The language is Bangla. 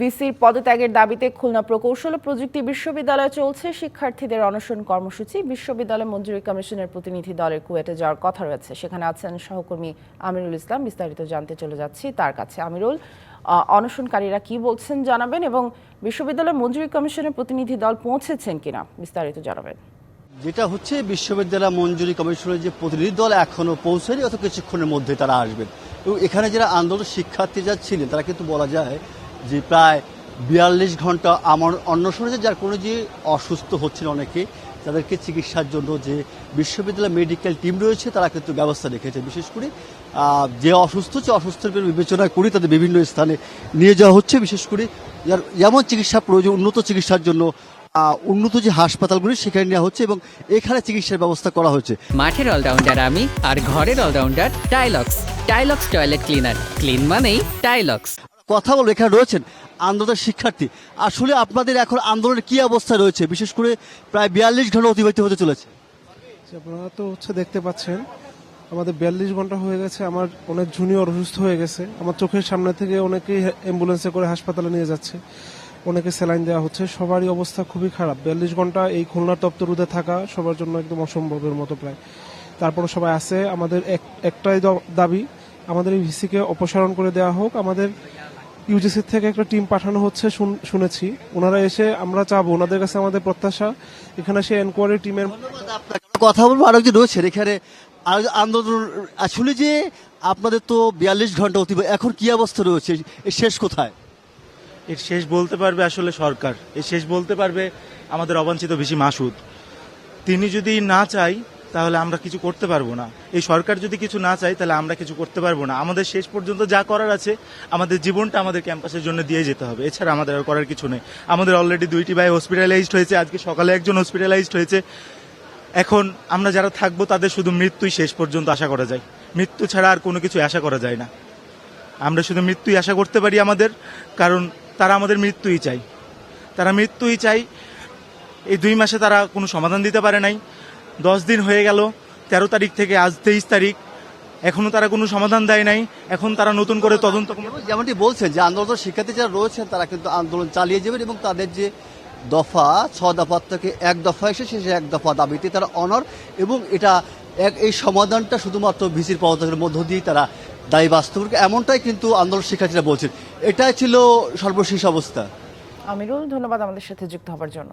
ভিসির পদত্যাগের দাবিতে খুলনা প্রকৌশল ও প্রযুক্তি বিশ্ববিদ্যালয়ে চলছে শিক্ষার্থীদের অনশন কর্মসূচি। বিশ্ববিদ্যালয় মঞ্জুরি কমিশনের প্রতিনিধি দলের কুয়েটে যাওয়ার কথা রয়েছে। সেখানে আছেন সহকর্মী আমিরুল ইসলাম। বিস্তারিত জানতে চলে যাচ্ছি তার কাছে। আমিরুল অনশনকারীরা কি বলছেন জানাবেন এবং বিশ্ববিদ্যালয় মঞ্জুরি কমিশনের প্রতিনিধি দল পৌঁছেছেন কিনা বিস্তারিত জানাবেন। যেটা হচ্ছে, বিশ্ববিদ্যালয় মঞ্জুরি কমিশনের যে প্রতিনিধি দল এখনও পৌঁছায়নি অত কিছুক্ষণের মধ্যে তারা আসবেন। এবং এখানে যারা আন্দোলন শিক্ষার্থী যা ছিলেন, তারা কিন্তু বলা যায় যে প্রায় বিয়াল্লিশ ঘণ্টা আমার অন্বেষণে যার কোনো যে অসুস্থ হচ্ছেন অনেকে, তাদেরকে চিকিৎসার জন্য যে বিশ্ববিদ্যালয় মেডিকেল টিম রয়েছে, তারা কিন্তু ব্যবস্থা রেখেছে। বিশেষ করে যে অসুস্থ অসুস্থের উপর বিবেচনা করে তাদের বিভিন্ন স্থানে নিয়ে যাওয়া হচ্ছে। বিশেষ করে যার যেমন চিকিৎসা প্রয়োজন, উন্নত চিকিৎসার জন্য উন্নত যে হাসপাতালগুলি সেখানে নেওয়া হচ্ছে এবং এখানে চিকিৎসার ব্যবস্থা করা হচ্ছে মাঠের অলরাউন্ডার আমি আর ঘরের allrounder Tylox Tylox toilet cleaner clean মানেই টাইলক্স কথা বলব এখানে রয়েছেন আন্দোলনের শিক্ষার্থী। আসলে আপনাদের এখন আন্দোলনের কি অবস্থা রয়েছে? বিশেষ করে প্রায় বিয়াল্লিশ ঘণ্টা অতিবাহিত হতে চলেছে। আচ্ছা, আপনারা তো হচ্ছে দেখতে পাচ্ছেন আমাদের বিয়াল্লিশ ঘণ্টা হয়ে গেছে আমার অনেক জুনিয়র অসুস্থ হয়ে গেছে। আমার চোখের সামনে থেকে অনেকেই অ্যাম্বুলেন্সে করে হাসপাতালে নিয়ে যাচ্ছে অনেকে স্যালাইন দেওয়া হচ্ছে সবারই অবস্থা খুবই খারাপ। বিয়াল্লিশ ঘণ্টা এই খুলনার তপ্তরুদে থাকা সবার জন্য একদম অসম্ভবের মতো প্রায়। তারপরে সবাই আছে আমাদের এক- একটাই দাবি আমাদের এই ভিসিকে অপসারণ করে দেওয়া হোক আমাদের ইউজিসি থেকে একটা টিম পাঠানো হচ্ছে শুন- শুনেছি। ওনারা এসে আমরা চাবো ওনাদের কাছে আমাদের প্রত্যাশা। এখানে সে এনকোয়ারি টিমের কথা বলব আরও যে রয়েছেন এখানে। আর আন্দোলন আসলে যে আপনাদের তো বিয়াল্লিশ ঘণ্টা অতিবাহিত এখন কি অবস্থা রয়েছে? এর শেষ কোথায়? এর শেষ বলতে পারবে আসলে সরকার। এর শেষ বলতে পারবে আমাদের অবাঞ্ছিত বেশি মাসুদ। তিনি যদি না চাই তাহলে আমরা কিছু করতে পারব না। এই সরকার যদি কিছু না চাই তাহলে আমরা কিছু করতে পারব না। আমাদের শেষ পর্যন্ত যা করার আছে, আমাদের জীবনটা আমাদের ক্যাম্পাসের জন্য দিয়ে যেতে হবে। এছাড়া আমাদের আর করার কিছু নেই। আমাদের অলরেডি দুইটি ভাই হসপিটালাইজড হয়েছে, আজকে সকালে একজন হসপিটালাইজড হয়েছে। এখন আমরা যারা থাকব, তাদের শুধু মৃত্যুই শেষ পর্যন্ত আশা করা যায়। মৃত্যু ছাড়া আর কোনো কিছু আশা করা যায় না। আমরা শুধু মৃত্যুই আশা করতে পারি আমাদের, কারণ তারা আমাদের মৃত্যুই চাই তারা মৃত্যুই চাই এই দুই মাসে তারা কোনো সমাধান দিতে পারে নাই। দশ দিন হয়ে গেল তেরো তারিখ থেকে আজ তেইশ তারিখ। এখনও তারা কোনো সমাধান দেয় নাই। এখন তারা নতুন করে তদন্ত যেমনটি বলছেন যে আন্দোলন শিক্ষার্থী যারা রয়েছেন তারা কিন্তু আন্দোলন চালিয়ে যাবেন এবং তাদের যে দফা ছ দফা থেকে এক দফা এসে সে এক দফা দাবিতে তারা অনর এবং এটা এক এই সমাধানটা শুধুমাত্র ভিসির পদত্যাগের মধ্য দিয়েই তারা দায়ী বাস্তব এমনটাই কিন্তু আন্দোলন শিক্ষার্থীরা বলছেন। এটাই ছিল সর্বশেষ অবস্থা। আমিরুল ধন্যবাদ আমাদের সাথে যুক্ত হবার জন্য।